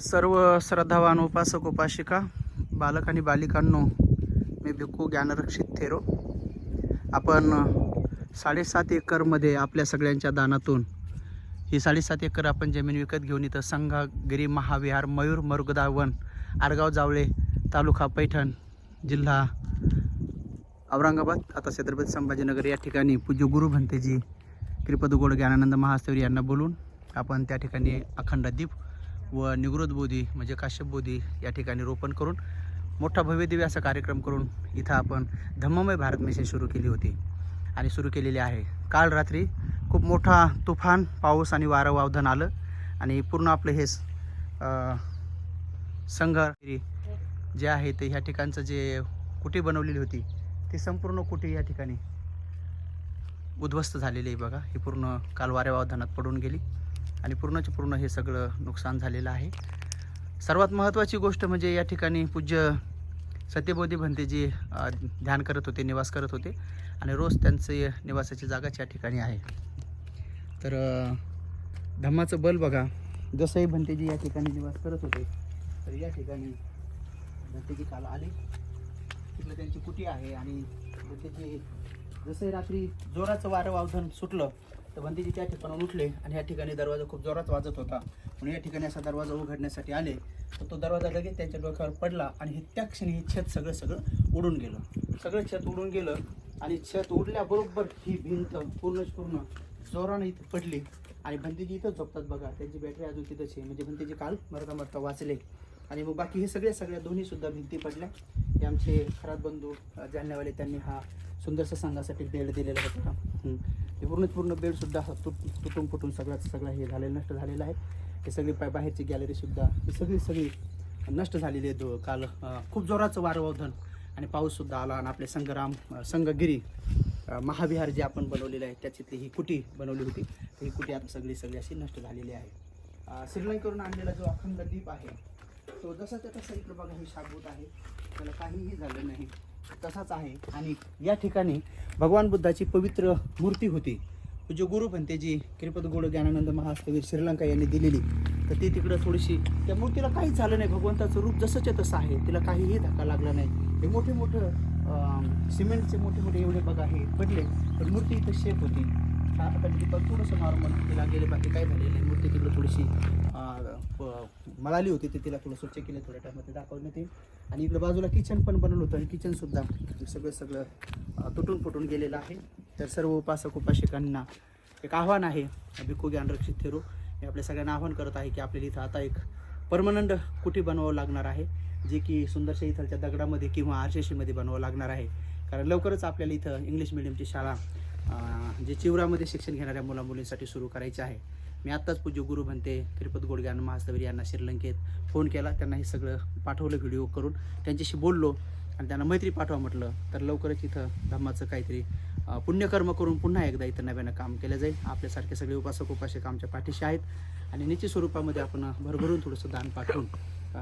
सर्व श्रद्धावान उपासक उपासिका बालक आणि बालिकांनो मी भिक्खू ज्ञानरक्षित थेरो आपण साडेसात एकरमध्ये आपल्या सगळ्यांच्या दानातून ही साडेसात एकर आपण जमीन विकत घेऊन इथं संघागिरी महाविहार मयूर मरुगदावन आरगाव जावळे तालुका पैठण जिल्हा औरंगाबाद आता छत्रपती संभाजीनगर या ठिकाणी पूज्य गुरु भंतेजी कृपदगोड ज्ञानानंद महास्तरी यांना बोलून आपण त्या ठिकाणी अखंड दीप व निगृत बोधी म्हणजे काश्यप बोधी या ठिकाणी रोपण करून मोठा भव्यदिव्य असा कार्यक्रम करून इथं आपण धम्ममय भारत मिशन सुरू केली होती. आणि सुरू केलेली आहे. काल रात्री खूप मोठा तुफान पाऊस आणि वारं वावधन आलं आणि पूर्ण आपलं हे संघ जे आहे ते ह्या ठिकाणचं जे कुटी बनवलेली होती ती संपूर्ण कुटी या ठिकाणी उद्ध्वस्त झालेली आहे बघा. ही पूर्ण काल वाऱ्या वावधानात पडून गेली. आणि पूर्णचे पूर्ण हे सगळं नुकसान झालेलं आहे. सर्वात महत्त्वाची गोष्ट म्हणजे या ठिकाणी पूज्य सत्यबोधी भंतेजी ध्यान करत होते निवास करत होते आणि रोज त्यांचे निवासाची जागाच या ठिकाणी आहे. तर धम्माचं बल बघा. जसंही भंतेजी या ठिकाणी निवास करत होते तर या ठिकाणी भंतेजी काल आले. तिकडे त्यांची कुटी आहे आणि भंतेजी जसंही रात्री जोराचं वारं वावधन सुटलं तर बंदीजी त्या ठिकाणाहून उठले आणि या ठिकाणी दरवाजा खूप जोरात वाजत होता. म्हणून या ठिकाणी असा दरवाजा उघडण्यासाठी आले. तर तो दरवाजा लगेच त्यांच्या डोक्यावर पडला आणि हे त्या क्षणी हे छत सगळं सगळं उडून गेलं. सगळं छत उडून गेलं आणि छत उडल्याबरोबर ही भिंत पूर्णच पूर्ण जोरानं इथं पडली. आणि बंदीजी इथं झोपतात बघा. त्यांची बॅटरी अजून तिथंच आहे. म्हणजे बंदीजी काल मरता मरता वाचले. आणि मग बाकी हे सगळे सगळ्या दोन्हीसुद्धा भिंती पडल्या. हे आमचे खरात बंधू अ, जालन्यावाले त्यांनी हा सुंदरसा संघासाठी बेड दिलेला होता. हे पूर्ण पूर्ण बेडसुद्धा हा तुट तुटून फुटून सगळ्याच सगळं हे झालेलं नष्ट झालेलं आहे. हे सगळी पा बाहेरची गॅलरीसुद्धा ही सगळी सगळी नष्ट झालेली आहे दो काल खूप जोराचं वारं आणि पाऊससुद्धा आला आणि आपले संग्राम संगगिरी संघगिरी महाविहार जे आपण बनवलेलं आहे त्याच्यातली ही कुटी बनवली होती. ही कुटी आता सगळी सगळी अशी नष्ट झालेली आहे. श्रीलंकेवरून आणलेला जो अखंड द्वीप आहे तो जसा त्या तसा इकडं बघा ही शाबूत आहे. त्याला काहीही झालं नाही. तसाच आहे. आणि या ठिकाणी भगवान बुद्धाची पवित्र मूर्ती होती. पूज्य गुरु भंतेजी कृपद गोड ज्ञानानंद महास्तवीर श्रीलंका यांनी दिलेली तर ती तिकडं थोडीशी त्या मूर्तीला काहीच झालं नाही. भगवंताचं रूप जसंच्या तसं आहे. तिला काहीही धक्का लागला नाही. हे मोठे मोठं सिमेंटचे मोठे मोठे एवढे बघा हे पडले पण मूर्ती इथं शेप होती. आता दीपक थोडंसं नॉर्मल तिला गेले बाकी काय झालेलं नाही. मूर्ती तिकडं थोडीशी मळाली होती ते तिला थोडं स्वच्छ केलं थोड्या टायमामध्ये दाखवण्यात येईल आणि इकडं बाजूला किचन पण बनवलं होतं आणि किचनसुद्धा सगळं सगळं तुटून फुटून गेलेलं आहे. तर सर्व उपासक उपासकांना एक आव्हान आहे भिक्खू ज्ञान थेरू थेरो मी आपल्या सगळ्यांना आव्हान करत आहे की आपल्याला इथं आता एक परमनंट कुटी बनवावं लागणार आहे जे की सुंदरशा इथलच्या दगडामध्ये किंवा आरशेशीमध्ये बनवावं लागणार आहे. कारण लवकरच आपल्याला इथं इंग्लिश मिडियमची शाळा जे चिवरामध्ये शिक्षण घेणाऱ्या मुलामुलींसाठी सुरू करायची आहे. मी आत्ताच पूज्य गुरु म्हणते तिरुपत गोडग्यान महास्तवीर यांना श्रीलंकेत फोन केला. त्यांना हे सगळं पाठवलं व्हिडिओ करून. त्यांच्याशी बोललो आणि त्यांना मैत्री पाठवा म्हटलं. तर लवकरच इथं धम्माचं काहीतरी पुण्यकर्म करून पुन्हा एकदा इथं नव्यानं काम केलं जाईल. आपल्यासारखे सगळे उपासक उपासक आमच्या पाठीशी आहेत. आणि निश्चित स्वरूपामध्ये आपण भरभरून थोडंसं दान पाठवून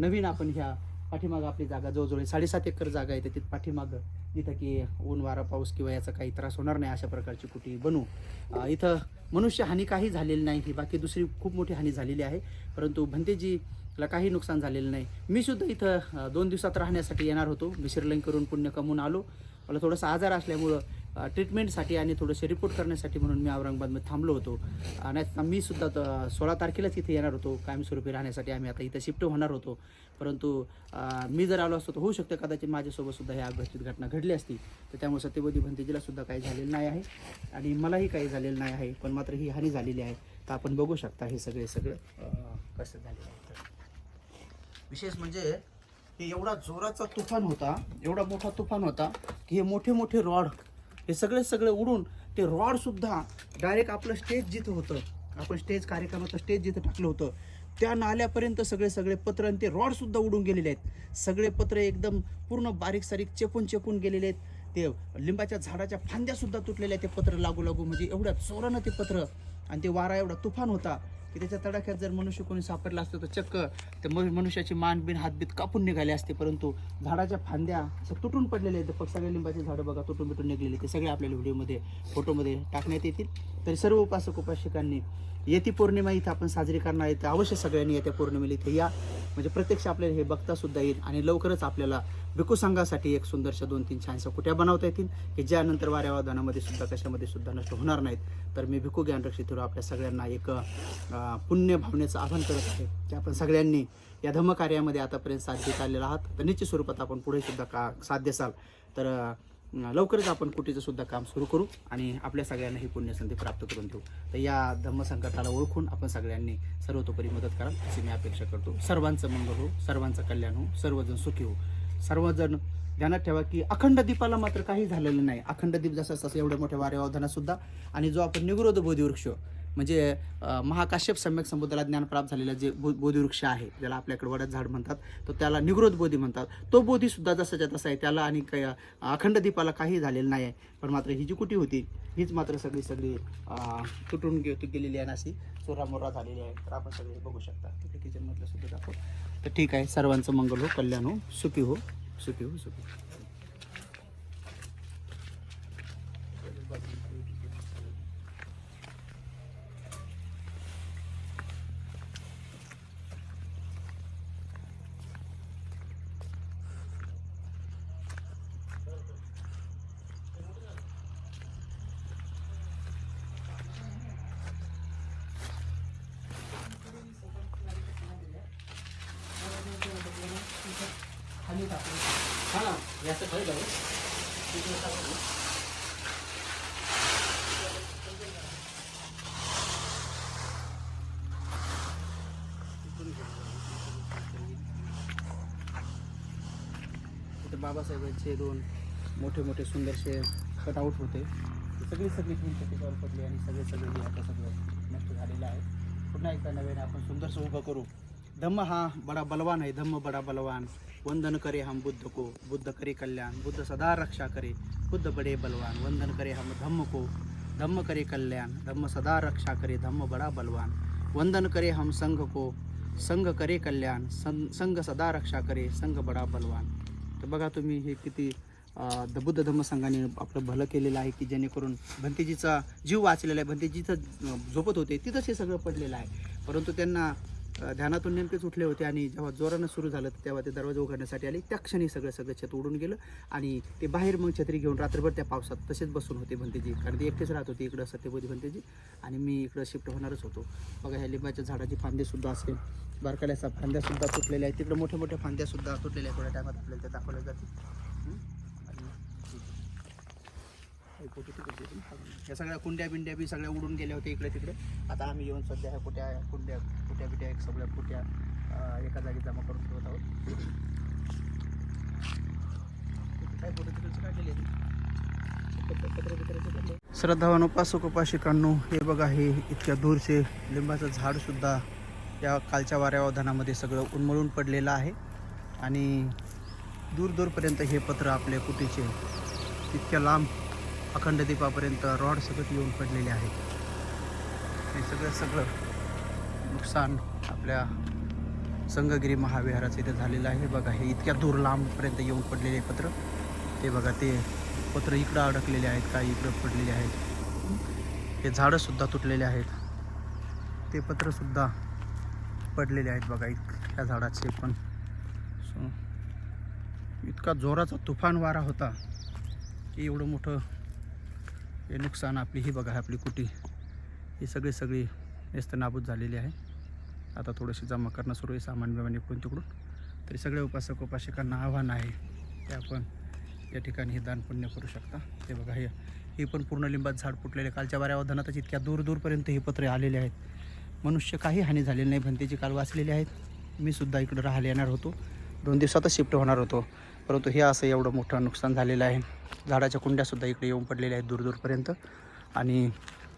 नवीन आपण ह्या पाठीमागं आपली जागा जवळजवळ साडेसात एकर जागा आहे त्याच्यात पाठीमागं जिथं की ऊन वारा पाऊस किंवा याचा काही त्रास होणार नाही अशा प्रकारची कुटी बनू. इथं मनुष्य हानी काही झालेली नाही ही बाकी दुसरी खूप मोठी हानी झालेली आहे. परंतु भंतेजीला काही नुकसान झालेलं नाही. मी सुद्धा इथं दोन दिवसात राहण्यासाठी येणार होतो. मी श्रीलंकेवरून पुण्य कमवून आलो. मला थोडासा आजार असल्यामुळं ट्रीटमेंटसाठी आणि थोडेसे रिपोर्ट करण्यासाठी म्हणून मी औरंगाबादमध्ये थांबलो होतो. आणि मी सुद्धा त- सोळा तारखेलाच इथे येणार होतो कायमस्वरूपी राहण्यासाठी. आम्ही आता इथं शिफ्ट होणार होतो. परंतु मी जर आलो असतो तर होऊ शकतं कदाचित माझ्यासोबत सुद्धा ही अपघातित घटना घडली असती. तर त्यामुळे सत्यवती भंतेजीला सुद्धा काही झालेलं नाही आहे आणि मलाही काही झालेलं नाही आहे पण मात्र ही हानी झालेली आहे. तर आपण बघू शकता हे सगळे सगळं कसं झालेलं आहे विशेष म्हणजे हे एवढा जोराचा तुफान होता एवढा मोठा तुफान होता की हे मोठे मोठे रॉड हे सगळे सगळे उडून ते रॉड सुद्धा डायरेक्ट आपलं स्टेज जिथं होतं आपण स्टेज कार्यक्रमाचं स्टेज जिथं टाकलं होतं त्या नाल्यापर्यंत सगळे सगळे पत्र आणि ते रॉड सुद्धा उडून गेलेले आहेत. सगळे पत्र एकदम पूर्ण बारीक सारीक चेपून चेपून गेलेले आहेत. ते लिंबाच्या झाडाच्या फांद्या सुद्धा तुटलेल्या आहेत ते पत्र लागू लागू. म्हणजे एवढ्या चोरानं ते पत्र आणि ते वारा एवढा तुफान होता. की त्याच्या तडाख्यात जर मनुष्य कोणी सापडला असतं तर चक्क तर मनुष्याची मान बिन हातबीत कापून निघाले असते. परंतु झाडाच्या फांद्या असं तुटून पडलेले आहेत. फक्त सगळ्या लिंबाचे झाडं बघा तुटून बिटून निघलेले ते सगळे आपल्याला व्हिडिओमध्ये फोटोमध्ये टाकण्यात येतील. तरी सर्व उपासक उपासिकांनी येती पौर्णिमा इथं आपण साजरी करणार आहे. तर अवश्य सगळ्यांनी येत्या पौर्णिमेला इथे या. म्हणजे प्रत्यक्ष आपल्याला हे बघता सुद्धा येईल. आणि लवकरच आपल्याला भिकू संघासाठी एक सुंदरशा दोन तीन छानशा कुट्या बनवता येतील की ज्यानंतर वाऱ्यावादनामध्ये सुद्धा कशामध्ये सुद्धा नष्ट होणार नाहीत. तर मी भिकू ज्ञान आपल्या सगळ्यांना एक पुण्य भावनेचं आवाहन करत आहे की आपण सगळ्यांनी या धर्मकार्यामध्ये आतापर्यंत साथ देत आलेला आहात. तर निश्चित स्वरूपात आपण पुढे सुद्धा का साथ देसाल. तर लवकरच आपण कुटीचं सुद्धा काम सुरू करू आणि आपल्या सगळ्यांना ही पुण्यसंधी प्राप्त करून देऊ. तर या धम्मसंकटाला ओळखून आपण सगळ्यांनी सर्वतोपरी मदत कराल अशी मी अपेक्षा करतो. सर्वांचं मंगल हो सर्वांचं कल्याण हो सर्वजण सुखी हो. सर्वजण ध्यानात ठेवा की अखंड दीपाला मात्र काही झालेलं नाही. अखंड दीप जसं तसं एवढ्या मोठ्या वाऱ्यावधानात सुद्धा आणि जो आपण निगुरोध बोधी वृक्ष म्हणजे महाकाश्यप सम्यक समुद्राला ज्ञान प्राप्त झालेला जे बो बोधिवृक्ष आहे ज्याला आपल्याकडे वड्यात झाड म्हणतात तर त्याला निगृत बोधी म्हणतात. तो बोधीसुद्धा जसाच्या तसा आहे त्याला आणि काही अखंड दीपाला काही झालेलं नाही आहे. पण मात्र ही जी कुटी होती हीच मात्र सगळी सगळी तुटून गे गेलेली आहे आणि अशी चोरामोरा झालेली आहे. तर आपण सगळे बघू शकता. तिथे किचनमधलं सुद्धा दाखव. तर ठीक आहे. सर्वांचं मंगल हो कल्याण हो सुखी हो सुखी हो सुखी हो. हो. हा ना जाऊ बाबासाहेबांचे दोन मोठे मोठे सुंदरसे कटआउट होते. सगळी सगळी भिंत त्याच्यावर पडली आणि सगळे सगळे आता सगळं नष्ट झालेलं आहे. पुन्हा एकदा नव्याने आपण सुंदरसं उभं करू. धम्म हा बडा बलवान आहे. धम्म बडा बलवान. वंदन करे हम बुद्ध को बुद्ध करे कल्याण बुद्ध सदा रक्षा करे बुद्ध बडे बलवान वंदन करे हम धम्म को धम्म करे कल्याण धम्म सदा रक्षा करे धम्म बडा बलवान। वंदन करे हम संघ को संघ करे कल्याण सं संघ सदा रक्षा करे संघ बडा बलवान। तर बघा तुम्ही हे किती द बुद्ध धम्म संघाने आपलं भलं केलेलं आहे की जेणेकरून भंतेजीचा जीव वाचलेला आहे भंतेजीचं झोपत होते तिथंच हे सगळं पडलेलं आहे. परंतु त्यांना ध्यानातून नेमकेच उठले होते आणि जेव्हा जोरानं सुरू झालं तेव्हा ते दरवाजा उघडण्यासाठी आले. त्या क्षणी सगळं सगळं छत उडून गेलं आणि ते बाहेर मग छत्री घेऊन रात्रभर त्या पावसात तसेच बसून होते भंतेजी. कारण ते एकटेच राहत होते इकडं सत्यबोधी भंतेजी आणि मी इकडं शिफ्ट होणारच होतो. बघा ह्या लिंबाच्या झाडाची फांदीसुद्धा असेल बारकाल्याचा फांद्यासुद्धा तुटलेल्या आहेत. तिकडं मोठ्या मोठ्या फांद्यासुद्धा तुटलेल्या आहेत. थोड्या टायमात आपल्याला त्या दाखवल्या जातील हं? आणि हे पोटी तिकडचे या सगळ्या कुंड्या बिंड्या बी सगळ्या उडून गेल्या होत्या इकडे तिकडे. आता आम्ही येऊन सध्या ह्या कुट्या कुंड्या कुट्या बिट्या एक सगळ्या कुट्या एका जागी जमा करून ठेवत आहोत. काय फोटो तिकडचं काढलेली आहे? श्रद्धावान उपासक उपासिकांनो हे बघा हे इतक्या दूरचे लिंबाचं झाडसुद्धा या कालच्या वाऱ्यावधानामध्ये सगळं उन्मळून पडलेलं आहे. आणि दूर दूरपर्यंत हे पत्र आपल्या कुटीचे इतक्या लांब अखंड दीपापर्यंत रॉड सगळं येऊन पडलेले आहेत. हे सगळं सगळं नुकसान आपल्या संगगिरी महाविहाराचं इथे झालेलं आहे. बघा हे इतक्या दूर लांबपर्यंत येऊन पडलेले पत्र. ते बघा ते पत्र इकडं अडकलेले आहेत काही इकडं पडलेले आहेत? हे झाडंसुद्धा तुटलेले आहेत. ते पत्रसुद्धा पडलेले आहेत बघा इत ह्या झाडाचे पण. इतका जोराचा तुफान वारा होता की एवढं मोठं हे नुकसान आपली ही बघा आपली कुटी. ही सगळी सगळी नेस्त नाबूद झालेली आहे. आता थोडीशी जमा करणं सुरू आहे सामान बिमान इकडून तिकडून. तरी सगळ्या उपासक उपासिकांना आव्हान आहे ते आपण या ठिकाणी हे दान पुण्य करू शकता. ते बघा हे हे पण पूर्ण लिंबात झाड फुटलेले. कालच्या वाऱ्यावधानातच इतक्या दूर दूरपर्यंत हे पत्रे आलेले आहेत. मनुष्य काही हानी झालेली नाही भंतेची काल वाचलेली आहेत. मी सुद्धा इकडं राहायला येणार होतो. दोन दिवसातच शिफ्ट होणार होतो. परंतु हे असं एवढं मोठं नुकसान झालेलं आहे. झाडाच्या कुंड्यासुद्धा इकडे येऊन पडलेल्या आहेत दूर दूरपर्यंत. आणि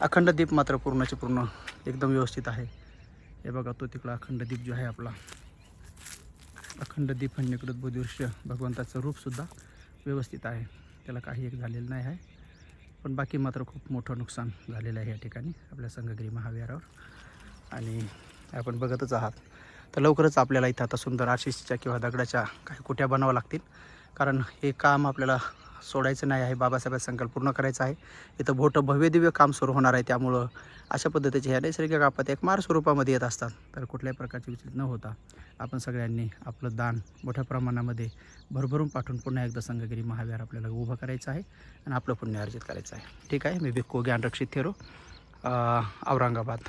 अखंड दीप मात्र पूर्णचे पूर्ण एकदम व्यवस्थित आहे. हे बघा तो तिकडं अखंड दीप जो आहे आपला. अखंड दीप आणि निकृत बोधिवृक्ष भगवंताचं रूपसुद्धा व्यवस्थित आहे. त्याला काही एक झालेलं नाही आहे. पण बाकी मात्र खूप मोठं नुकसान झालेलं आहे या ठिकाणी आपल्या संगगिरी महाविहारावर. आणि आपण बघतच आहात. तर लवकरच आपल्याला इथं आता सुंदर आशिषच्या किंवा दगडाच्या काही कुट्या बनाव्या लागतील. कारण हे काम आपल्याला सोडायचं नाही आहे बाबासाहेब संकल्प पूर्ण करायचा आहे. इथं मोठं भव्यदिव्य काम सुरू होणार आहे. त्यामुळं अशा पद्धतीचे ह्या नैसर्गिक आपत्ती एक मार स्वरूपामध्ये येत असतात. तर कुठल्याही प्रकारची विचलित न होता आपण सगळ्यांनी आपलं दान मोठ्या प्रमाणामध्ये भरभरून पाठवून पुन्हा एकदा संघगिरी महावीर आपल्याला उभं करायचं आहे आणि आपलं पुण्य अर्जित करायचं आहे. ठीक आहे मी भिक्को ज्ञानरक्षित थेरो औरंगाबाद.